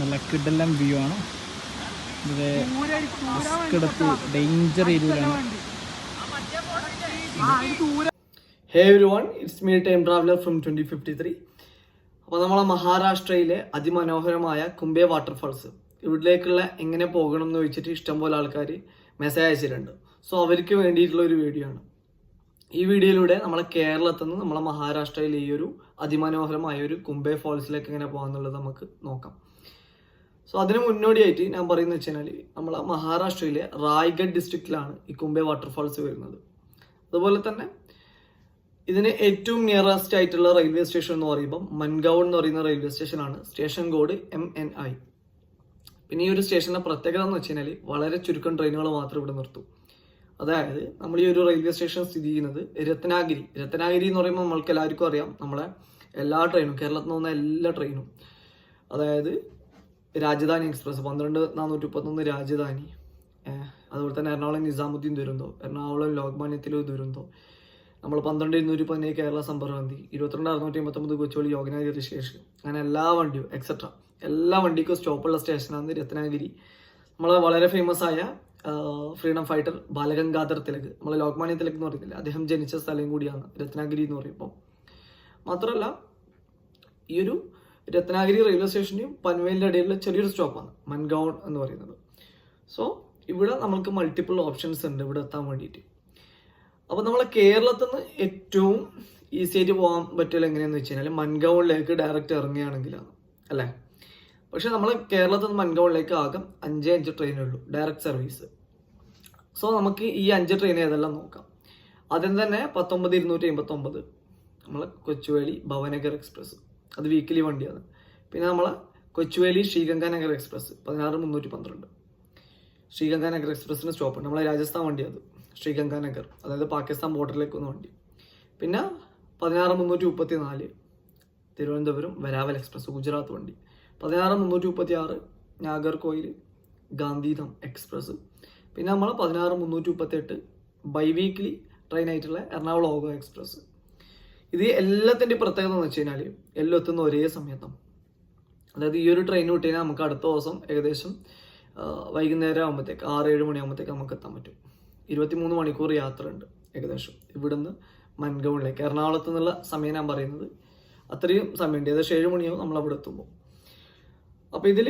നല്ല കിടെല്ലാം വ്യൂ ആണ്. റിസ്ക് ഡേഞ്ചർ ഏരിയയിലാണ്. Hey every it's me time traveller from twenty fifty three അപ്പോൾ നമ്മളെ മഹാരാഷ്ട്രയിലെ അതിമനോഹരമായ കുംബെ വാട്ടർഫാൾസ് ഇവിടേക്കുള്ള എങ്ങനെ പോകണം എന്ന് വെച്ചിട്ട് ഇഷ്ടംപോലെ ആൾക്കാർ മെസ്സേജ് അയച്ചിട്ടുണ്ട്. സോ അവർക്ക് വേണ്ടിയിട്ടുള്ള ഒരു വീഡിയോ ആണ്. ഈ വീഡിയോയിലൂടെ നമ്മളെ കേരളത്തിൽ നിന്ന് നമ്മളെ മഹാരാഷ്ട്രയിലെ ഈ ഒരു അതിമനോഹരമായ ഒരു കുംബെ ഫോൾസിലേക്ക് എങ്ങനെ പോകാന്നുള്ളത് നമുക്ക് നോക്കാം. സോ അതിന് മുന്നോടിയായിട്ട് ഞാൻ പറയുന്നത് വെച്ച് കഴിഞ്ഞാൽ നമ്മളെ മഹാരാഷ്ട്രയിലെ റായ്ഗഡ് ഡിസ്ട്രിക്റ്റിലാണ് ഈ കുംബെ വാട്ടർഫാൾസ് വരുന്നത്. അതുപോലെ തന്നെ ഇതിന് ഏറ്റവും നിയറസ്റ്റ് ആയിട്ടുള്ള റെയിൽവേ സ്റ്റേഷൻ എന്ന് പറയുമ്പോൾ മൻഗാവ് എന്ന് പറയുന്ന റെയിൽവേ സ്റ്റേഷനാണ് station code M N I പിന്നെ ഈ ഒരു സ്റ്റേഷന്റെ പ്രത്യേകത എന്ന് വെച്ച് കഴിഞ്ഞാൽ വളരെ ചുരുക്കം ട്രെയിനുകൾ മാത്രം ഇവിടെ നിർത്തും. അതായത് നമ്മൾ ഈ ഒരു റെയിൽവേ സ്റ്റേഷൻ സ്ഥിതി ചെയ്യുന്നത് രത്നാഗിരി. രത്നാഗിരി എന്ന് പറയുമ്പോൾ നമ്മൾക്ക് എല്ലാവർക്കും അറിയാം നമ്മളെ എല്ലാ ട്രെയിനും കേരളത്തിൽ നിന്ന് എല്ലാ ട്രെയിനും അതായത് രാജധാനി എക്സ്പ്രസ് പന്ത്രണ്ട് നാനൂറ്റി മുപ്പത്തൊന്ന് രാജധാനി അതുപോലെ തന്നെ എറണാകുളം നിസാമുദ്ദീൻ ദുരന്തം എറണാകുളം ലോക്മാന്യത്തിലെ ദുരന്തം. നമ്മൾ പന്ത്രണ്ട് ഇരുന്നൂറ്റി പതിനേഴ് കേരള സംഭ്രാന്തി ഇരുപത്തിരണ്ട് അറുന്നൂറ്റി എൺപത്തൊമ്പത് കൊച്ചുവള്ളി യോഗനാഗിരി സ്റ്റേഷൻ അങ്ങനെ എല്ലാ വണ്ടിയും എക്സെട്ര എല്ലാ വണ്ടിക്കും സ്റ്റോപ്പുള്ള സ്റ്റേഷനാണ് രത്നാഗിരി. നമ്മളെ വളരെ ഫേമസ് ആയ ഫ്രീഡം ഫൈറ്റർ ബാലഗംഗാധർ തിലക്. നമ്മളെ ലോക്മാന്യ തിലക് എന്ന് പറയുന്നില്ല? അദ്ദേഹം ജനിച്ച സ്ഥലം കൂടിയാണ് രത്നാഗിരി എന്ന് പറയുമ്പോൾ മാത്രമല്ല ഈ ഒരു രത്നാഗിരി റെയിൽവേ സ്റ്റേഷന്റെയും പൻവേലിന്റെ ഇടയിലുള്ള ചെറിയൊരു സ്റ്റോപ്പാണ് മൻഗൗൺ എന്ന് പറയുന്നത്. സോ ഇവിടെ നമുക്ക് മൾട്ടിപ്പിൾ ഓപ്ഷൻസ് ഉണ്ട് ഇവിടെ എത്താൻ വേണ്ടിയിട്ട്. അപ്പോൾ നമ്മളെ കേരളത്തിൽ നിന്ന് ഏറ്റവും ഈസി ആയിട്ട് പോകാൻ പറ്റില്ല എങ്ങനെയാണെന്ന് വെച്ച് കഴിഞ്ഞാൽ മൻഗൗണിലേക്ക് ഡയറക്റ്റ് ഇറങ്ങുകയാണെങ്കിലാണ് അല്ലേ? പക്ഷെ നമ്മൾ കേരളത്തിൽ നിന്ന് മൻഗൗണിലേക്ക് ആകെ അഞ്ചേ അഞ്ച് ട്രെയിനേ ഉള്ളൂ ഡയറക്റ്റ് സർവീസ് സോ നമുക്ക് ഈ അഞ്ച് ട്രെയിൻ ഏതെല്ലാം നോക്കാം. ആദ്യം തന്നെ പത്തൊമ്പത് ഇരുന്നൂറ്റി അമ്പത്തൊമ്പത് നമ്മളെ കൊച്ചുവേളി ഭവനഗർ എക്സ്പ്രസ് അത് വീക്കിലി വണ്ടിയാണ്. പിന്നെ നമ്മളെ കൊച്ചുവേലി ശ്രീഗംഗാനഗർ എക്സ്പ്രസ് പതിനാറ് മുന്നൂറ്റി പന്ത്രണ്ട്. ശ്രീഗംഗാനഗർ എക്സ്പ്രസ്സിന് സ്റ്റോപ്പ് ഉണ്ട്. നമ്മളെ രാജസ്ഥാൻ വണ്ടി അത്. ശ്രീഗംഗാനഗർ അതായത് പാകിസ്ഥാൻ ബോർഡറിലേക്ക് വന്ന വണ്ടി. പിന്നെ പതിനാറ് മുന്നൂറ്റി മുപ്പത്തി നാല് തിരുവനന്തപുരം വരാവൽ എക്സ്പ്രസ് ഗുജറാത്ത് വണ്ടി. പതിനാറ് മുന്നൂറ്റി മുപ്പത്തി ആറ് നാഗർകോയിൽ ഗാന്ധിധാം എക്സ്പ്രസ് പിന്നെ നമ്മൾ പതിനാറ് മുന്നൂറ്റി മുപ്പത്തി എട്ട് ബൈ വീക്ക്ലി ട്രെയിൻ ആയിട്ടുള്ള എറണാകുളം ഓഗോ എക്സ്പ്രസ് ഇത് എല്ലാത്തിന്റെ പ്രത്യേകത എന്ന് വെച്ച് കഴിഞ്ഞാൽ എല്ലാം എത്തുന്ന ഒരേ സമയത്താണ് അതായത് ഈ ഒരു ട്രെയിൻ വിട്ട് നമുക്ക് അടുത്ത ദിവസം ഏകദേശം വൈകുന്നേരം ആകുമ്പോഴത്തേക്ക് ആറ് ഏഴ് മണിയാകുമ്പോഴത്തേക്ക് നമുക്ക് എത്താൻ പറ്റും. ഇരുപത്തിമൂന്ന് മണിക്കൂർ യാത്ര ഉണ്ട് ഏകദേശം. ഇവിടുന്ന് മൻഗൗണിലേക്ക് എറണാകുളത്ത് നിന്നുള്ള സമയം ഞാൻ പറയുന്നത് അത്രയും സമയമുണ്ട്. ഏകദേശം ഏഴ് മണിയാവും നമ്മൾ അവിടെ എത്തുമ്പോൾ. അപ്പോൾ ഇതിൽ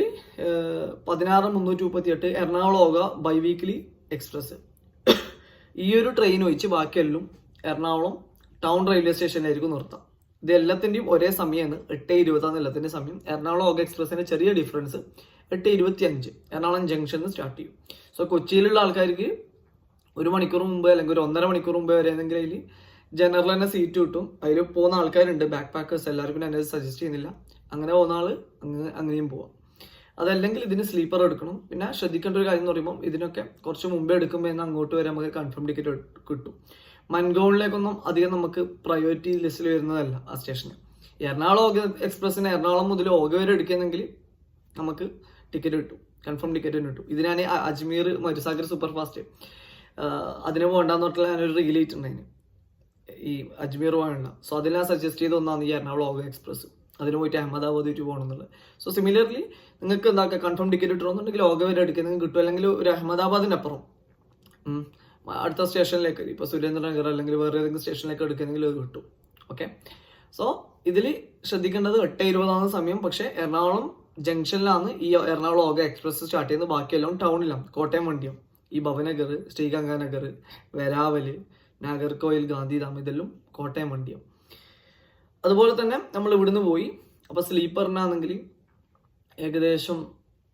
പതിനാറ് മുന്നൂറ്റി മുപ്പത്തി എട്ട് Ernakulam Okha bi weekly express ഈ ഒരു ട്രെയിൻ ഒഴിച്ച് ബാക്കിയെല്ലാം എറണാകുളം ടൗൺ റെയിൽവേ സ്റ്റേഷനിലായിരിക്കും നിർത്താം. ഇത് എല്ലാത്തിന്റെയും ഒരേ സമയമാണ് എട്ട് ഇരുപതാണ് എല്ലാത്തിന്റെ സമയം. എറണാകുളം ഓക എക്സ്പ്രസിന്റെ ചെറിയ ഡിഫറൻസ് എട്ട് ഇരുപത്തി അഞ്ച് എറണാകുളം ജംഗ്ഷനിൽ സ്റ്റാർട്ട് ചെയ്യും. സോ കൊച്ചിയിലുള്ള ആൾക്കാർക്ക് ഒരു മണിക്കൂർ മുമ്പ് അല്ലെങ്കിൽ ഒരു ഒന്നര മണിക്കൂർ മുമ്പ് വരെ ഏതെങ്കിലും അതിൽ ജനറൽ തന്നെ സീറ്റ് കിട്ടും. അതിൽ പോകുന്ന ആൾക്കാരുണ്ട് ബാക്ക് പാക്കേഴ്സ് എല്ലാവർക്കും ഞാൻ സജസ്റ്റ് ചെയ്യുന്നില്ല. അങ്ങനെ പോകുന്ന ആൾ അങ്ങനെ അങ്ങനെയും പോവാം. അതല്ലെങ്കിൽ ഇതിന് സ്ലീപ്പർ എടുക്കണം. പിന്നെ ശ്രദ്ധിക്കേണ്ട ഒരു കാര്യം എന്ന് പറയുമ്പോൾ ഇതിനൊക്കെ കുറച്ച് മുമ്പേ എടുക്കുമ്പോൾ അങ്ങോട്ട് വരെ നമുക്ക് കൺഫേം ടിക്കറ്റ് കിട്ടും. മൻഗൗണിലേക്കൊന്നും അധികം നമുക്ക് പ്രയോറിറ്റി ലിസ്റ്റിൽ വരുന്നതല്ല ആ സ്റ്റേഷന് എറണാകുളം ഓഗ എക്സ്പ്രസ്സിന് എറണാകുളം മുതൽ ഓഗ വരെ എടുക്കുന്നെങ്കിൽ നമുക്ക് ടിക്കറ്റ് കിട്ടും. കൺഫേം ടിക്കറ്റ് തന്നെ കിട്ടും. ഇതിനാണ് അജ്മീർ മരുസാഗർ സൂപ്പർ ഫാസ്റ്റ് അതിന് പോകണ്ടെന്ന് പറഞ്ഞിട്ടുള്ള ഞാനൊരു റീലേറ്റ് ഉണ്ടായിരുന്നു ഈ അജ്മീർ പോകാനുള്ള. സോ അതിൽ ഞാൻ സജസ്റ്റ് ചെയ്ത ഒന്നാണ് ഈ എറണാകുളം ഓഗ എക്സ്പ്രസ് അതിന് പോയിട്ട് അഹമ്മദാബാദ് വെച്ച് പോകണം എന്നുള്ളത് സോ സിമിലർലി നിങ്ങൾക്ക് എന്താക്കുക കൺഫേം ടിക്കറ്റ് കിട്ടണമെന്നുണ്ടെങ്കിൽ ഓഗ വരെ എടുക്കുന്നെങ്കിൽ കിട്ടും. അല്ലെങ്കിൽ ഒരു അഹമ്മദാബാദിന്റെ അപ്പുറം അടുത്ത സ്റ്റേഷനിലേക്ക് ഇപ്പോൾ സുരേന്ദ്രനഗർ അല്ലെങ്കിൽ വേറെ ഏതെങ്കിലും സ്റ്റേഷനിലേക്ക് എടുക്കുന്നെങ്കിൽ അത് കിട്ടും. ഓക്കെ സോ ഇതിൽ ശ്രദ്ധിക്കേണ്ടത് എട്ട് ഇരുപതാണ് സമയം പക്ഷേ എറണാകുളം ജംഗ്ഷനിലാണ് ഈ എറണാകുളം ഓഗ എക്സ്പ്രസ് സ്റ്റാർട്ട് ചെയ്യുന്നത്. ബാക്കിയെല്ലാം ടൗണിലാണ്. കോട്ടയം വണ്ടിയും. ഈ ഭവനഗർ ശ്രീഗംഗാനഗർ വരാവൽ നാഗർകോയിൽ ഗാന്ധിധാം ഇതെല്ലാം കോട്ടയം വണ്ടിയും. അതുപോലെ തന്നെ നമ്മൾ ഇവിടുന്ന് പോയി. അപ്പോൾ സ്ലീപ്പറിനാണെങ്കിൽ ഏകദേശം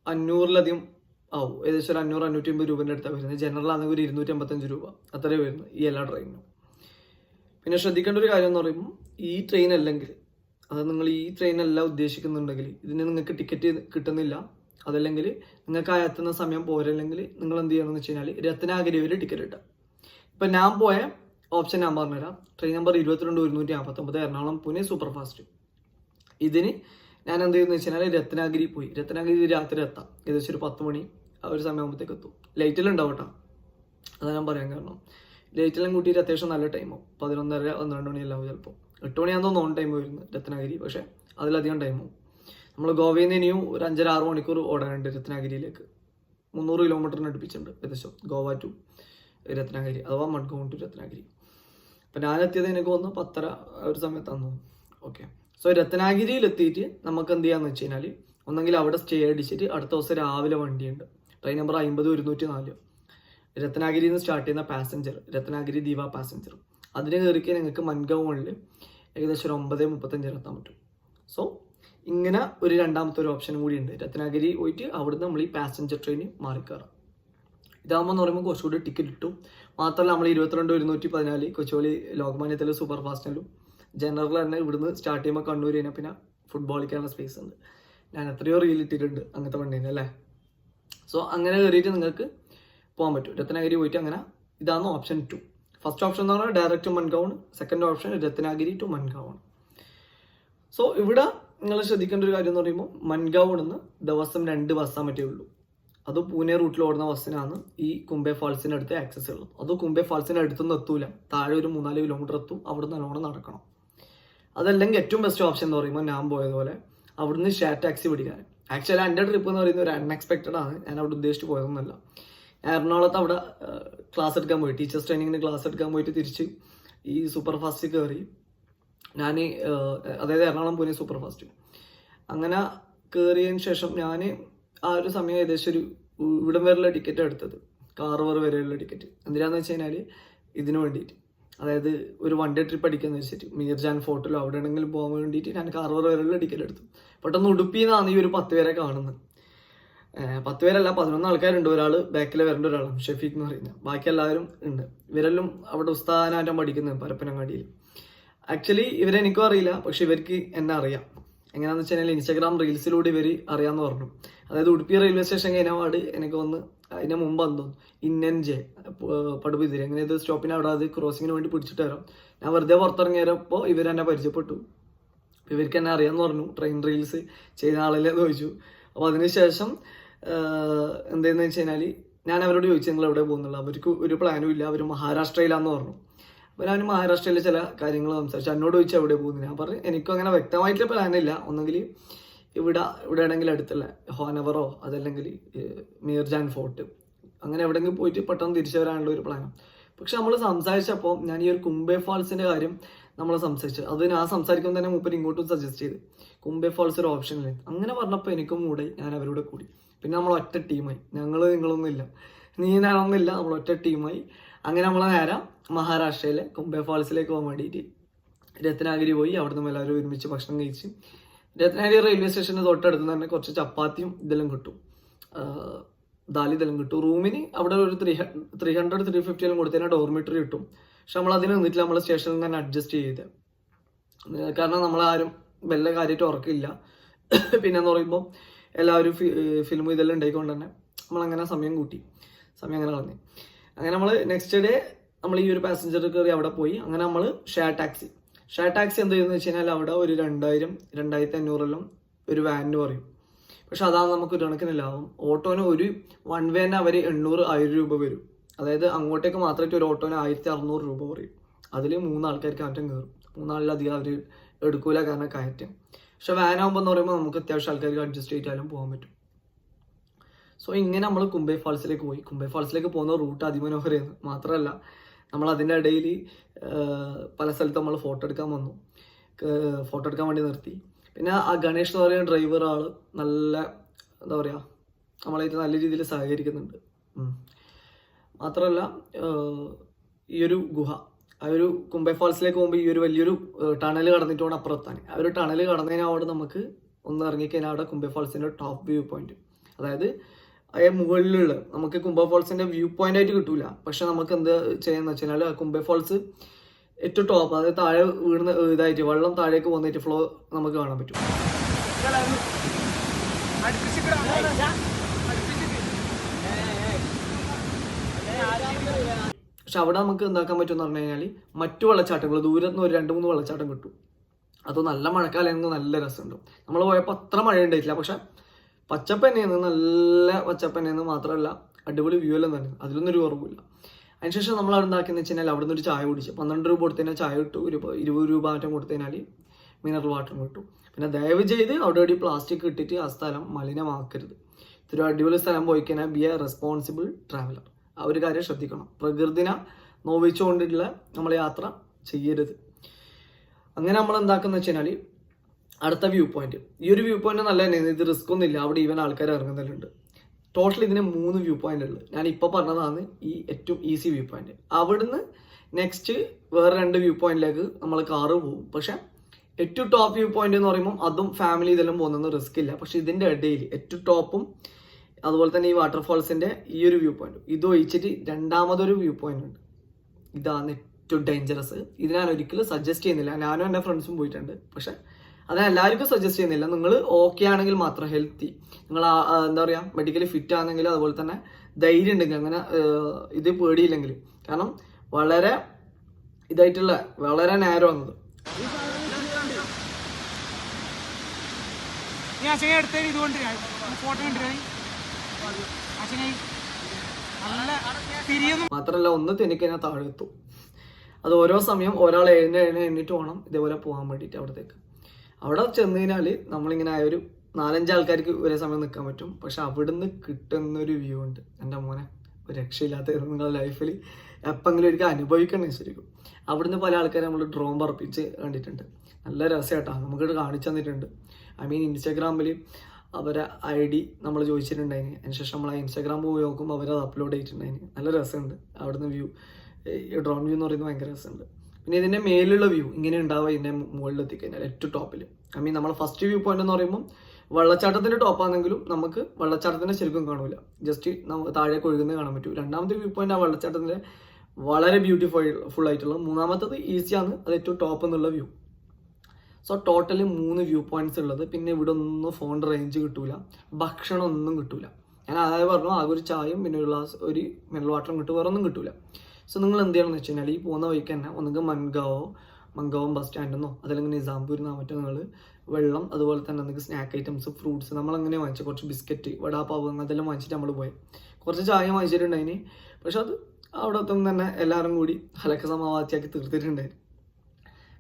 അഞ്ഞൂറിലധികം ആവും ഏകദേശം ഒരു അഞ്ഞൂറ് അഞ്ഞൂറ്റി അമ്പത് രൂപേന്റെ അടുത്താണ് വരുന്നത്. ജനറൽ ആണെങ്കിൽ ഒരു ഇരുന്നൂറ്റി അമ്പത്തഞ്ച് രൂപ. അത്രേ വരുന്നത് ഈ എല്ലാ ട്രെയിനിനും പിന്നെ ശ്രദ്ധിക്കേണ്ട ഒരു കാര്യം എന്ന് പറയുമ്പോൾ ഈ ട്രെയിൻ അല്ലെങ്കിൽ അത് നിങ്ങൾ ഈ ട്രെയിൻ ട്രെയിനല്ല ഉദ്ദേശിക്കുന്നുണ്ടെങ്കിൽ ഇതിന് നിങ്ങൾക്ക് ടിക്കറ്റ് കിട്ടുന്നില്ല. അതല്ലെങ്കിൽ നിങ്ങൾക്ക് ആ എത്തുന്ന സമയം പോരല്ലെങ്കിൽ നിങ്ങൾ എന്ത് ചെയ്യണമെന്ന് വെച്ച് കഴിഞ്ഞാൽ രത്നാഗിരി വരെ ടിക്കറ്റ് കിട്ടുക ഇപ്പം ഞാൻ പോയ ഓപ്ഷൻ ഞാൻ പറഞ്ഞുതരാം. ട്രെയിൻ നമ്പർ ഇരുപത്തിരണ്ട് ഒരുന്നൂറ്റി നാൽപ്പത്തൊമ്പത് എറണാകുളം പുനെ സൂപ്പർ ഫാസ്റ്റ് ഇതിന് ഞാൻ എന്ത് ചെയ്യുന്നത് വെച്ച് കഴിഞ്ഞാൽ രത്നാഗിരി പോയി. രത്നാഗിരി രാത്രി എത്താം. ഏകദേശം ഒരു പത്ത് മണി. ആ ഒരു സമയമാകുമ്പോഴത്തേക്ക് എത്തും. ലൈറ്റിലുണ്ടാവും കേട്ടോ. അതാ ഞാൻ പറയാൻ കാരണം. ലൈറ്റെല്ലാം കൂട്ടിയിട്ട് അത്യാവശ്യം നല്ല ടൈമാവും പതിനൊന്നര പന്ത്രണ്ട് മണിയെല്ലാം ചിലപ്പോൾ. എട്ട് മണിയാകുമ്പോൾ ഓൺ ടൈം വരുന്നത് രത്നഗിരി. പക്ഷേ അതിലധികം ടൈമാവും നമ്മൾ ഗോവയിൽ നിന്ന് ഇനിയും ഒരു അഞ്ചര ആറ് മണിക്കൂർ ഓടാനുണ്ട് രത്നഗിരിയിലേക്ക്. മുന്നൂറ് കിലോമീറ്ററിന് അടുപ്പിച്ചിട്ടുണ്ട് ഏകദേശം. ഗോവ ടു രത്നഗിരി. അഥവാ മഡ്ഗോൺ ടു രത്നഗിരി. അപ്പം ഞാനെത്തിയത് എനിക്ക് വന്ന് പത്തര ഒരു തോന്നുന്നു. ഓക്കെ സോ രത്നാഗിരിയിൽ എത്തിയിട്ട് നമുക്ക് എന്ത് ചെയ്യാന്ന് വെച്ച് കഴിഞ്ഞാൽ ഒന്നെങ്കിൽ അവിടെ സ്റ്റേ അടിച്ചിട്ട് അടുത്ത ദിവസം രാവിലെ വണ്ടിയുണ്ട്. ട്രെയിൻ നമ്പർ അമ്പത് ഒരുന്നൂറ്റി നാല് രത്നാഗിരിയിൽ നിന്ന് സ്റ്റാർട്ട് ചെയ്യുന്ന പാസഞ്ചർ രത്നാഗിരി ദീവ പാസഞ്ചർ അതിന് കയറിക്കാൻ നിങ്ങൾക്ക് മൻഗൗണിൽ ഏകദേശം ഒരു ഒമ്പത് മുപ്പത്തഞ്ചിന് എത്താൻ പറ്റും. സോ ഇങ്ങനെ ഒരു രണ്ടാമത്തെ ഒരു ഓപ്ഷൻ കൂടി ഉണ്ട് രത്നാഗിരി പോയിട്ട് അവിടുന്ന് നമ്മൾ ഈ പാസഞ്ചർ ട്രെയിൻ മാറിക്കയറാം. ഇതാകുമ്പോൾ എന്ന് പറയുമ്പോൾ കുറച്ചുകൂടി ടിക്കറ്റ് കിട്ടും. മാത്രമല്ല നമ്മൾ ഇരുപത്തിരണ്ട് ഒരുന്നൂറ്റി പതിനാല് കൊച്ചുവേളി ലോകമാന്യത്തിൽ സൂപ്പർ ഫാസ്റ്റിലും ജനറൽ തന്നെ ഇവിടുന്ന് സ്റ്റാർട്ട് ചെയ്യുമ്പോൾ കണ്ണൂർ കഴിഞ്ഞാൽ പിന്നെ ഫുട്ബോൾ കളിക്കാനുള്ള സ്പേസ് ഉണ്ട്. ഞാൻ എത്രയോ റീൽ ഇട്ടിട്ടുണ്ട് അങ്ങനത്തെ വണ്ടീന് അല്ലേ? സോ അങ്ങനെ കയറിയിട്ട് നിങ്ങൾക്ക് പോകാൻ പറ്റും. രത്നാഗിരി പോയിട്ട് അങ്ങനെ ഇതാണ് ഓപ്ഷൻ ടു ഫസ്റ്റ് ഓപ്ഷൻ എന്ന് പറഞ്ഞാൽ direct to second option Ratnagiri to Madgaon so ഇവിടെ നിങ്ങൾ ശ്രദ്ധിക്കേണ്ട ഒരു കാര്യം എന്ന് പറയുമ്പോൾ മൻഗൗണിൽ നിന്ന് ദിവസം രണ്ട് ബസ്സാൻ പറ്റേ ഉള്ളൂ. അത് പൂനെ റൂട്ടിൽ ഓടുന്ന ബസ്സിനാണ് ഈ കുംബെ ഫാൾസിന് അടുത്ത് ആക്സസ് ഉള്ളത്. അത് കുംബെ ഫാൾസിന് അടുത്തൊന്നും എത്തൂല. താഴെ ഒരു മൂന്നാൽ കിലോമീറ്റർ എത്തും. അവിടെ നല്ലോണം നടക്കണം. അതല്ലെങ്കിൽ ഏറ്റവും ബെസ്റ്റ് ഓപ്ഷൻ എന്ന് പറയുമ്പോൾ ഞാൻ പോയതുപോലെ അവിടുന്ന് ഷെയർ ടാക്സി പിടിക്കാൻ. ആക്ച്വലി എന്റെ ട്രിപ്പ് എന്ന് പറയുന്നത് ഒരു അൺഎക്സ്പെക്റ്റഡ് ആണ്. ഞാൻ അവിടെ ഉദ്ദേശിച്ച് പോയതൊന്നുമല്ല. എറണാകുളത്ത് അവിടെ ക്ലാസ് എടുക്കാൻ പോയി. ടീച്ചേഴ്സ് ട്രെയിനിങ്ങിന് ക്ലാസ് എടുക്കാൻ പോയിട്ട് തിരിച്ച് ഈ സൂപ്പർ ഫാസ്റ്റ് കയറി ഞാൻ അതായത് എറണാകുളം പോയി സൂപ്പർ ഫാസ്റ്റ് അങ്ങനെ കയറിയതിന് ശേഷം ഞാൻ ആ ഒരു സമയം ഏകദേശം ഒരു ഇവിടം വരെയുള്ള ടിക്കറ്റ് എടുത്തത്. കാർവർ വരെയുള്ള ടിക്കറ്റ് എന്തിനാന്ന് വെച്ച് കഴിഞ്ഞാൽ ഇതിനു വേണ്ടിയിട്ട്. അതായത് ഒരു വൺ ഡേ ട്രിപ്പ് അടിക്കാന്ന് വെച്ചിട്ട് മീർജാൻ ഫോർട്ടിലോ അവിടെ എവിടെയെങ്കിലും പോകാൻ വേണ്ടിയിട്ട് ഞാൻ കാർവർ വരെയുള്ള ടിക്കറ്റ് പെട്ടെന്ന് ഉടുപ്പി എന്നാണ് ഈ ഒരു പത്ത് പേരെ കാണുന്നത്. പത്ത് പേരല്ല പതിനൊന്ന് ആൾക്കാരുണ്ട്. ഒരാൾ ബാക്കിൽ വരേണ്ട ഒരാളാണ് ഷെഫീഖ് എന്ന് പറയുന്നത് ബാക്കി എല്ലാവരും ഉണ്ട്. ഇവരെല്ലാം അവിടെ ഉസ്താദനാറ്റം പഠിക്കുന്നത് പരപ്പനങ്ങാടിയിൽ. ആക്ച്വലി ഇവരെനിക്കും അറിയില്ല പക്ഷെ ഇവർക്ക് എന്നെ അറിയാം. എങ്ങനെയാണെന്ന് വെച്ച് കഴിഞ്ഞാൽ ഇൻസ്റ്റാഗ്രാം റീൽസിലൂടെ ഇവർ അറിയാമെന്ന് പറഞ്ഞു. അതായത് ഉടുപ്പി റെയിൽവേ സ്റ്റേഷൻ കഴിഞ്ഞ പാട് എനിക്ക് ഒന്ന് അതിന് മുമ്പ് എന്തോ ഇന്നൻ ജെ പടുപുതിരി അങ്ങനെ ഇത് സ്റ്റോപ്പിന് അവിടെ അത് ക്രോസിങ്ങിന് വേണ്ടി പിടിച്ചിട്ട് വരാം. ഞാൻ വെറുതെ പുറത്തിറങ്ങിയപ്പോൾ ഇവർ എന്നെ പരിചയപ്പെട്ടു. ഇവർക്ക് എന്നെ അറിയാമെന്ന് പറഞ്ഞു. ട്രെയിൻ റീൽസ് ചെയ്യുന്ന ആളല്ലേ ചോദിച്ചു. അപ്പോൾ അതിനുശേഷം എന്തെന്ന് വെച്ച് കഴിഞ്ഞാൽ ഞാൻ അവരോട് ചോദിച്ചു നിങ്ങൾ എവിടെ പോകുന്നുള്ളൂ? അവർക്ക് ഒരു പ്ലാനും ഇല്ല. അവർ മഹാരാഷ്ട്രയിലാന്ന് പറഞ്ഞു. അപ്പോൾ ഞാൻ മഹാരാഷ്ട്രയിലെ ചില കാര്യങ്ങൾ സംസാരിച്ചു. എന്നോട് ചോദിച്ചു എവിടെ പോകുന്നു? ഞാൻ പറഞ്ഞു എനിക്കും അങ്ങനെ വ്യക്തമായിട്ടുള്ള പ്ലാനില്ല ഒന്നെങ്കിൽ ഇവിടെ ഇവിടെ ആണെങ്കിൽ അടുത്തുള്ള ഹോനവറോ അതല്ലെങ്കിൽ മീർജാൻ ഫോർട്ട്. അങ്ങനെ എവിടെയെങ്കിലും പോയിട്ട് പെട്ടെന്ന് തിരിച്ചു വരാനുള്ള ഒരു പ്ലാനാണ് പക്ഷെ നമ്മൾ സംസാരിച്ചപ്പോൾ ഞാൻ ഈ ഒരു കുംബെ ഫാൾസിന്റെ കാര്യം നമ്മൾ സംസാരിച്ചു. അത് ഞാൻ സംസാരിക്കുമ്പോൾ തന്നെ മൂപ്പർ ഇങ്ങോട്ടും സജസ്റ്റ് ചെയ്ത്. കുംബെ ഫാൾസ് ഒരു ഓപ്ഷൻ ഇല്ലേ? അങ്ങനെ പറഞ്ഞപ്പോൾ എനിക്കും കൂടെ ഞാൻ അവരോട് കൂടി. പിന്നെ നമ്മൾ ഒറ്റ ടീമായി. ഞങ്ങൾ നിങ്ങളൊന്നുമില്ല നീ ഞാനൊന്നുമില്ല നമ്മൾ ഒറ്റ ടീമായി. അങ്ങനെ നമ്മളെ നേരെ മഹാരാഷ്ട്രയിലെ കുംബെ ഫാൾസിലേക്ക് പോകാൻ വേണ്ടിയിട്ട് രത്നാഗിരി പോയി. അവിടുന്ന് എല്ലാവരും ഒരുമിച്ച് ഭക്ഷണം കഴിച്ച് രത്നാഗിരി റെയിൽവേ സ്റ്റേഷന് തൊട്ടടുത്ത് തന്നെ കുറച്ച് ചപ്പാത്തിയും ഇതെല്ലാം കിട്ടും. ദാലി ഇതെല്ലാം കിട്ടും. റൂമിന് അവിടെ ഒരു three three hundred three fifty എല്ലാം കൊടുത്തതിന് ഡോർമിറ്ററി കിട്ടും. പക്ഷെ നമ്മൾ അതിന് നിന്നിട്ടില്ല. നമ്മൾ സ്റ്റേഷനിൽ തന്നെ അഡ്ജസ്റ്റ് ചെയ്ത്. കാരണം നമ്മളാരും വല്ല കാര്യമായിട്ട് ഉറക്കില്ല. പിന്നെന്ന് പറയുമ്പോൾ എല്ലാവരും ഫിലിം ഇതെല്ലാം ഉണ്ടായിക്കൊണ്ട് തന്നെ നമ്മളങ്ങനെ സമയം കൂട്ടി. സമയം അങ്ങനെ കളഞ്ഞു. അങ്ങനെ നമ്മൾ നെക്സ്റ്റ് ഡേ നമ്മൾ ഈ ഒരു പാസഞ്ചർ കയറി അവിടെ പോയി. അങ്ങനെ നമ്മൾ ഷെയർ ടാക്സി ഷെയർ ടാക്സി എന്ത് ചെയ്യുന്നത് വെച്ച് കഴിഞ്ഞാൽ അവിടെ ഒരു രണ്ടായിരം രണ്ടായിരത്തി അഞ്ഞൂറിലും ഒരു വാനിന് പറയും. പക്ഷെ അതാണ് നമുക്ക് ഒരു കണക്കിന് ലാഭം. ഓട്ടോന് ഒരു വൺ വേന് അവർ എണ്ണൂറ് ആയിരം രൂപ വരും. അതായത് അങ്ങോട്ടേക്ക് മാത്രമായിട്ട് ഒരു ഓട്ടോന് ആയിരത്തി അറുന്നൂറ് രൂപ പറയും. അതിൽ മൂന്നാൾക്കാർക്ക് കയറ്റം കയറും. മൂന്നാളിലധികം അവർ എടുക്കൂല കാരണം കയറ്റം. പക്ഷെ വാൻ ആകുമ്പോൾ എന്ന് പറയുമ്പോൾ നമുക്ക് അത്യാവശ്യം ആൾക്കാർക്ക് അഡ്ജസ്റ്റ് ചെയ്താലും പോകാൻ പറ്റും. സോ ഇങ്ങനെ നമ്മൾ കുംബൈ ഫാൾസിലേക്ക് പോയി. കുംബൈ ഫാൾസിലേക്ക് പോകുന്ന റൂട്ട് അതിമനോഹരമായിരുന്നു മാത്രമല്ല നമ്മൾ അതിന്റെ ഇടയിൽ പല സ്ഥലത്ത് നമ്മൾ ഫോട്ടോ എടുക്കാൻ വന്നു. ഫോട്ടോ എടുക്കാൻ വേണ്ടി നിർത്തി. പിന്നെ ആ ഗണേഷ് എന്ന് പറയുന്ന ഡ്രൈവർ ആൾ നല്ല എന്താ പറയുക നമ്മളായിട്ട് നല്ല രീതിയിൽ സഹകരിക്കുന്നുണ്ട്. മാത്രമല്ല ഈ ഒരു ഗുഹ ആ ഒരു കുംബൈ ഫാൾസിലേക്ക് പോകുമ്പോൾ ഈ ഒരു വലിയൊരു ടണൽ കടന്നിട്ട് വേണം ആ ഒരു ടണൽ കടന്നതിന് നമുക്ക് ഒന്ന് ഇറങ്ങിക്കഴിഞ്ഞാൽ അവിടെ കുംബൈ ഫാൾസിന്റെ ടോപ്പ് വ്യൂ പോയിന്റ്. അതായത് ആ മുകളിലുള്ള നമുക്ക് കുംഭ ഫോൾസിന്റെ വ്യൂ പോയിന്റ് ആയിട്ട് കിട്ടൂല. പക്ഷെ നമുക്ക് എന്ത് ചെയ്യാന്ന് വെച്ചാൽ കുംഭ ഫോൾസ് ഏറ്റവും ടോപ്പ് അതായത് താഴെ വീണ് ഇതായിട്ട് വെള്ളം താഴേക്ക് വന്നിട്ട് ഫ്ലോ നമുക്ക് കാണാൻ പറ്റും. പക്ഷെ അവിടെ നമുക്ക് എന്താക്കാൻ പറ്റും എന്ന് പറഞ്ഞു കഴിഞ്ഞാൽ മറ്റു വെള്ളച്ചാട്ടങ്ങൾ ദൂരത്തുനിന്ന് ഒരു രണ്ട് മൂന്ന് വെള്ളച്ചാട്ടം കിട്ടും. അത് നല്ല മഴക്കാലമായിരുന്നു നല്ല രസമുണ്ട് നമ്മൾ പോയപ്പോൾ അത്ര മഴ ഉണ്ടായിട്ടില്ല. പക്ഷെ പച്ചപ്പ് തന്നെയാണ് നല്ല പച്ചപ്പ് തന്നെയാണ് മാത്രമല്ല അടിപൊളി വ്യൂ എല്ലാം തന്നെ. അതിലൊന്നും ഒരു കുറവില്ല അതിനുശേഷം നമ്മൾ അവിടെ ഉണ്ടാക്കിയെന്ന് വെച്ച് കഴിഞ്ഞാൽ അവിടെ നിന്ന് ഒരു ചായ കുടിച്ചു. പന്ത്രണ്ട് രൂപ കൊടുത്തതിനാൽ ചായ ഇട്ടു. ഒരു ഇരുപത് രൂപ മാറ്റം കൊടുത്തതിനാൽ മിനറൽ വാട്ടറും കിട്ടും പിന്നെ ദയവ് ചെയ്ത് അവിടെ ഒരു പ്ലാസ്റ്റിക് ഇട്ടിട്ട് ആ സ്ഥലം മലിനമാക്കരുത്. ഇതൊരു അടിപൊളി സ്ഥലം പോയി കഴിഞ്ഞാൽ ബി എ റെസ്പോൺസിബിൾ ട്രാവലർ ആ ഒരു കാര്യം ശ്രദ്ധിക്കണം. പ്രകൃതിനെ നോവിച്ചുകൊണ്ടിട്ടുള്ള നമ്മൾ യാത്ര ചെയ്യരുത്. അങ്ങനെ നമ്മൾ എന്താക്കുന്ന വെച്ച് കഴിഞ്ഞാൽ അടുത്ത വ്യൂ പോയിന്റ്. ഈ ഒരു വ്യൂ പോയിന്റ് നല്ല തന്നെയാണ് ഇത് റിസ്ക് ഒന്നും ഇല്ല. അവിടെ ഈവൻ ആൾക്കാർ ഇറങ്ങുന്നതിലുണ്ട്. ടോട്ടൽ ഇതിന് മൂന്ന് വ്യൂ പോയിന്റ് ഉള്ളത് ഞാൻ ഇപ്പോൾ പറഞ്ഞതാണ് ഈ ഏറ്റവും ഈസി വ്യൂ പോയിന്റ്. അവിടുന്ന് നെക്സ്റ്റ് വേറെ രണ്ട് വ്യൂ പോയിന്റിലേക്ക് നമ്മൾ കാറ് പോകും. പക്ഷെ ഏറ്റവും ടോപ്പ് വ്യൂ പോയിന്റ് എന്ന് പറയുമ്പോൾ അതും ഫാമിലി ഇതെല്ലാം പോകുന്നൊന്നും റിസ്ക് ഇല്ല. പക്ഷെ ഇതിന്റെ ഇടയിൽ ഏറ്റവും ടോപ്പും അതുപോലെ തന്നെ ഈ വാട്ടർഫാൾസിന്റെ ഈ ഒരു വ്യൂ പോയിന്റ് ഇത് ഒഴിച്ചിട്ട് രണ്ടാമതൊരു വ്യൂ പോയിന്റ് ഉണ്ട്. ഇതാണ് ഏറ്റവും ഡേഞ്ചറസ് ഇത് ഞാൻ ഒരിക്കലും സജസ്റ്റ് ചെയ്യുന്നില്ല. ഞാനും എന്റെ ഫ്രണ്ട്സും പോയിട്ടുണ്ട്. പക്ഷെ അത് എല്ലാവർക്കും സജസ്റ്റ് ചെയ്യുന്നില്ല. നിങ്ങൾ ഓക്കെ ആണെങ്കിൽ മാത്രം ഹെൽത്തി നിങ്ങൾ എന്താ പറയുക മെഡിക്കലി ഫിറ്റ് ആണെങ്കിൽ അതുപോലെ തന്നെ ധൈര്യം ഉണ്ടെങ്കിൽ അങ്ങനെ ഇത് പേടിയില്ലെങ്കിൽ കാരണം വളരെ ഇതായിട്ടുള്ള വളരെ നേരം ആണത്. മാത്രല്ല ഒന്ന് തെനിക്ക് തന്നെ താഴെത്തും അത് ഓരോ സമയം ഒരാൾ എഴുന്നേഴ് എഴുന്നേറ്റ് എണ്ണിട്ട് വേണം ഇതേപോലെ പോകാൻ വേണ്ടിയിട്ട് അവിടത്തേക്ക്. അവിടെ ചെന്ന് കഴിഞ്ഞാൽ നമ്മളിങ്ങനെ ആയൊരു നാലഞ്ച് ആൾക്കാർക്ക് ഒരേ സമയം നിൽക്കാൻ പറ്റും. പക്ഷെ അവിടുന്ന് കിട്ടുന്നൊരു വ്യൂ ഉണ്ട്. എന്റെ മോനെ ഒരു രക്ഷയില്ലാത്ത നിങ്ങളുടെ ലൈഫിൽ എപ്പെങ്കിലും ഒരിക്കൽ അനുഭവിക്കണേ ശരിക്കും. അവിടുന്ന് പല ആൾക്കാരെ നമ്മൾ ഡ്രോൺ പറപ്പിച്ച് കണ്ടിട്ടുണ്ട്. നല്ല രസമായിട്ടാണ് നമുക്ക് കാണിച്ചു തന്നിട്ടുണ്ട്. ഐ മീൻ ഇൻസ്റ്റാഗ്രാമിൽ അവരെ ഐ ഡി നമ്മൾ ചോദിച്ചിട്ടുണ്ടായിന്. അതിനുശേഷം നമ്മൾ ആ ഇൻസ്റ്റാഗ്രാം പോയി നോക്കുമ്പോൾ അവരത് അപ്ലോഡ് ചെയ്തിട്ടുണ്ടായിന്. നല്ല രസമുണ്ട്. അവിടുന്ന് വ്യൂ ഡ്രോൺ വ്യൂ എന്ന് പറയുന്നത് ഭയങ്കര രസമുണ്ട്. പിന്നെ ഇതിന്റെ മേലുള്ള വ്യൂ ഇങ്ങനെ ഉണ്ടാവുക ഇതിന്റെ മുകളിൽ എത്തിക്കഴിഞ്ഞാൽ ഏറ്റവും ടോപ്പിൽ ഐ മീൻ നമ്മൾ ഫസ്റ്റ് വ്യൂ പോയിന്റ് എന്ന് പറയുമ്പോൾ വെള്ളച്ചാട്ടത്തിന്റെ ടോപ്പാണെങ്കിലും നമുക്ക് വെള്ളച്ചാട്ടത്തിന്റെ ശരിക്കും കാണില്ല ജസ്റ്റ് നമുക്ക് താഴേക്ക് ഒഴുകുന്നത് കാണാൻ പറ്റും. രണ്ടാമത്തെ വ്യൂ പോയിന്റ് ആ വെള്ളച്ചാട്ടത്തിന്റെ വളരെ ബ്യൂട്ടിഫുൾ ഫുൾ ആയിട്ടുള്ള മൂന്നാമത്തത് ഈസിയാണ് അത് ഏറ്റവും ടോപ്പ് എന്നുള്ള വ്യൂ സോ ടോട്ടലി മൂന്ന് വ്യൂ പോയിന്റ്സ് ഉള്ളത്. പിന്നെ ഇവിടെ ഒന്നും ഫോൺ റേഞ്ച് കിട്ടൂല. ഭക്ഷണം ഒന്നും കിട്ടൂല. ഞാൻ അതായത് പറഞ്ഞു ആകെ ഒരു ചായയും പിന്നെ ഒരു ഗ്ലാസ് ഒരു മിനറൽ വാട്ടറും കിട്ടും. വേറെ ഒന്നും കിട്ടൂല. സോ നിങ്ങൾ എന്ത് ചെയ്യണമെന്ന് വെച്ച് കഴിഞ്ഞാൽ ഈ പോകുന്ന വഴിക്ക് തന്നെ ഒന്നുകിൽ മൻഗാവോ മംഗവം ബസ് സ്റ്റാൻഡെന്നോ അതല്ലെങ്കിൽ നിസാംപൂരിന്നോ മറ്റോ നിങ്ങൾ വെള്ളം അതുപോലെ തന്നെ എന്തെങ്കിലും സ്നാക്ക് ഐറ്റംസ് ഫ്രൂട്ട്സ് നമ്മൾ അങ്ങനെ വാങ്ങിച്ചു കുറച്ച് ബിസ്ക്കറ്റ് വടാപ്പാവ് അതെല്ലാം വാങ്ങിച്ചിട്ട് നമ്മൾ പോയി. കുറച്ച് ചായ വാങ്ങിച്ചിട്ടുണ്ടായിന്. പക്ഷെ അത് അവിടെ എത്തുമ്പോൾ തന്നെ എല്ലാവരും കൂടി ഹലക്ക സമാവാത്തിയാക്കി തീർത്തിട്ടുണ്ടായിരുന്നു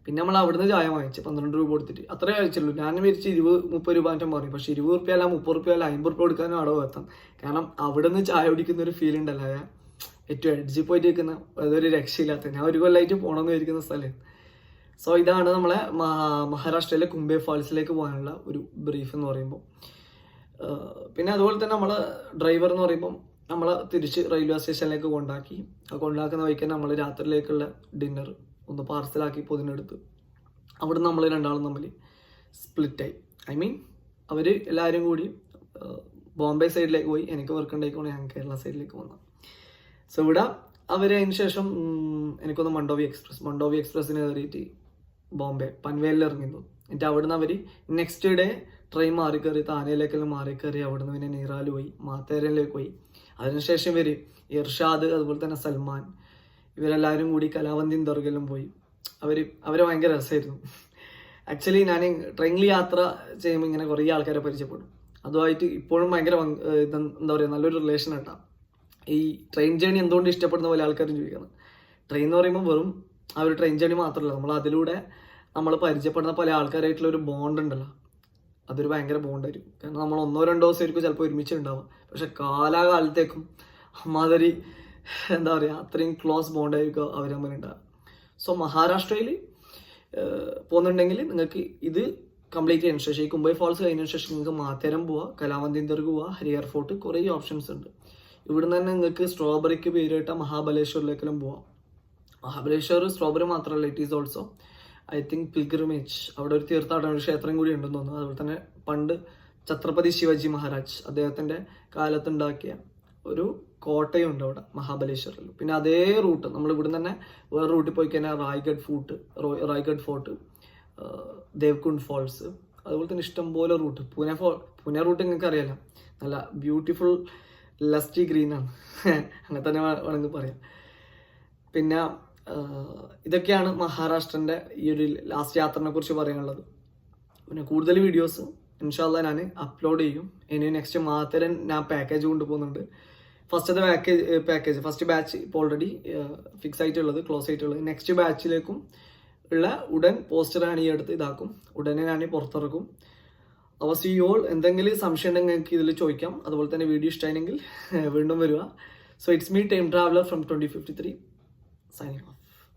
പിന്നെ നമ്മൾ അവിടുന്ന് ചായ വാങ്ങിച്ചു പന്ത്രണ്ട് രൂപ കൊടുത്തിട്ട്. അത്രേ കഴിച്ചുള്ളൂ. ഞാൻ വിരിച്ച് ഇരുപത് മുപ്പത് രൂപ മറ്റും പറഞ്ഞു. പക്ഷേ ഇരുപത് റുപ്യ അല്ല മുപ്പത് റുപ്യ അല്ല അമ്പത് റുപ്യ കൊടുക്കാനും അവിടെ എത്താം കാരണം അവിടുന്ന് ചായ കുടിക്കുന്ന ഒരു ഫീൽ ഉണ്ടല്ലോ ഏറ്റവും എഡ്ജിൽ പോയിട്ട് നിൽക്കുന്ന അതൊരു രക്ഷയില്ലാത്ത ഞാൻ ഒരു കൊല്ലമായിട്ട് പോകണമെന്ന് വിചാരിക്കുന്ന സ്ഥലം. സോ ഇതാണ് നമ്മളെ മഹാ- മഹാരാഷ്ട്രയിലെ കുംബൈ ഫാൾസിലേക്ക് പോകാനുള്ള ഒരു ബ്രീഫ് എന്ന് പറയുമ്പോൾ പിന്നെ അതുപോലെ തന്നെ നമ്മൾ ഡ്രൈവർ എന്ന് പറയുമ്പോൾ നമ്മൾ തിരിച്ച് റെയിൽവേ സ്റ്റേഷനിലേക്ക് കൊണ്ടാക്കി. ആ കൊണ്ടാക്കുന്ന വഴിക്ക് നമ്മൾ രാത്രിയിലേക്കുള്ള ഡിന്നർ ഒന്ന് പാർസലാക്കി പൊതിനെടുത്ത് അവിടെ നമ്മൾ രണ്ടാളും തമ്മിൽ സ്പ്ലിറ്റായി ഐ മീൻ അവർ എല്ലാവരും കൂടി ബോംബെ സൈഡിലേക്ക് പോയി എനിക്ക് വർക്ക് ഉണ്ടായിക്കൊണ്ട് ഞാൻ കേരള സൈഡിലേക്ക് വന്നു സോ ഇവിടെ അവർ അതിന് ശേഷം എനിക്കൊന്ന് മണ്ടോവി എക്സ്പ്രസ് മണ്ടോവി എക്സ്പ്രസ്സിന് കയറിയിട്ട് ബോംബെ പൻവേലിൽ ഇറങ്ങിയിരുന്നു എന്നിട്ട് അവിടുന്ന് അവർ നെക്സ്റ്റ് ഡേ ട്രെയിൻ മാറി കയറി താനയിലേക്കെല്ലാം മാറി കയറി അവിടുന്ന് പിന്നെ നീറാൽ പോയി മാത്തേരയിലേക്ക് പോയി. അതിനുശേഷം ഇവർ ഇർഷാദ് അതുപോലെ തന്നെ സൽമാൻ ഇവരെല്ലാവരും കൂടി കലാവന്തിൻ ദർഗയിലും പോയി. അവർ അവർ ഭയങ്കര രസമായിരുന്നു. ആക്ച്വലി ഞാൻ ട്രെയിനിൽ യാത്ര ചെയ്യുമ്പോൾ ഇങ്ങനെ കുറേ ആൾക്കാരെ പരിചയപ്പെടും. അതുമായിട്ട് ഇപ്പോഴും ഭയങ്കര എന്താ പറയുക നല്ലൊരു റിലേഷൻ ഉണ്ടാവും ഈ ട്രെയിൻ ജേണി എന്തുകൊണ്ട് ഇഷ്ടപ്പെടുന്ന പോലെ ആൾക്കാരും ചോദിക്കുന്നത്. ട്രെയിൻ എന്ന് പറയുമ്പോൾ വെറും ആ ഒരു ട്രെയിൻ ജേണി മാത്രമല്ല. നമ്മൾ അതിലൂടെ നമ്മൾ പരിചയപ്പെടുന്ന പല ആൾക്കാരായിട്ടുള്ള ഒരു ബോണ്ട് ഉണ്ടല്ലോ. അതൊരു ഭയങ്കര ബോണ്ടായിരിക്കും കാരണം നമ്മൾ ഒന്നോ രണ്ടോ ദിവസം ആയിരിക്കും ചിലപ്പോൾ ഒരുമിച്ച് ഉണ്ടാവുക. പക്ഷെ കാലാകാലത്തേക്കും അമ്മാതിരി എന്താ പറയുക അത്രയും ക്ലോസ് ബോണ്ടായിരിക്കും അവർ തമ്മിൽ ഉണ്ടാവുക. സോ മഹാരാഷ്ട്രയിൽ പോകുന്നുണ്ടെങ്കിൽ നിങ്ങൾക്ക് ഇത് കംപ്ലീറ്റ് ചെയ്യുന്ന ശേഷം ഈ കുംബൈ ഫാൾസ് കഴിഞ്ഞതിന് ശേഷം നിങ്ങൾക്ക് മാത്തേരം പോവാം കലാമന്ദിന്ദർഗ് പോവാം ഹരിയർ ഫോർട്ട് കുറേ ഓപ്ഷൻസ് ഉണ്ട്. ഇവിടുന്ന് തന്നെ നിങ്ങൾക്ക് സ്ട്രോബെറിക്ക് പേരിട്ട മഹാബലേശ്വറിലേക്കെല്ലാം പോവാം. മഹാബലേശ്വർ സ്ട്രോബെറി മാത്രമല്ല it is also I think pilgrimage അവിടെ ഒരു തീർത്ഥാടന ക്ഷേത്രം കൂടി ഉണ്ടെന്ന് തോന്നുന്നു. അതുപോലെ തന്നെ പണ്ട് ഛത്രപതി ശിവജി മഹാരാജ് അദ്ദേഹത്തിന്റെ കാലത്തുണ്ടാക്കിയ ഒരു കോട്ടയുണ്ട് അവിടെ മഹാബലേശ്വറിൽ. പിന്നെ അതേ റൂട്ട് നമ്മൾ ഇവിടുന്ന് തന്നെ വേറെ റൂട്ടിൽ പോയി കഴിഞ്ഞാൽ Raigad fort Raigad fort Devkund falls അതുപോലെ തന്നെ ഇഷ്ടംപോലെ റൂട്ട് പൂനെ ഫോ പൂനെ റൂട്ട് നിങ്ങൾക്ക് അറിയാലോ. നല്ല ബ്യൂട്ടിഫുൾ ലസ്റ്റി ഗ്രീൻ ആണ്. അങ്ങനെ തന്നെ വേണമെങ്കിൽ പറയാം. പിന്നെ ഇതൊക്കെയാണ് മഹാരാഷ്ട്രന്റെ ഈ ഒരു ലാസ്റ്റ് യാത്രനെ കുറിച്ച് പറയാനുള്ളത്. പിന്നെ കൂടുതൽ വീഡിയോസ് ഇൻഷാല്ല ഞാൻ അപ്ലോഡ് ചെയ്യും. ഇനി നെക്സ്റ്റ് മാത്തരൻ ഞാൻ പാക്കേജ് കൊണ്ടുപോകുന്നുണ്ട്. ഫസ്റ്റത്തെ പാക്കേജ് പാക്കേജ് ഫസ്റ്റ് ബാച്ച് ഇപ്പോൾ ഓൾറെഡി ഫിക്സ് ആയിട്ടുള്ളത് ക്ലോസ് ആയിട്ടുള്ളത്. നെക്സ്റ്റ് ബാച്ചിലേക്കും ഉള്ള ഉടൻ പോസ്റ്ററാണ് ഈ അടുത്ത് ഇതാക്കും. ഉടനെ ഞാൻ പുറത്തിറക്കും. അപ്പോൾ സി ഓൾ എന്തെങ്കിലും സംശയം ഉണ്ടെങ്കിൽ നിങ്ങൾക്ക് ഇതിൽ ചോദിക്കാം. അതുപോലെ തന്നെ വീഡിയോ ഇഷ്ടമായെങ്കിൽ വീണ്ടും വരിക. So it's me time traveller from twenty fifty three signing off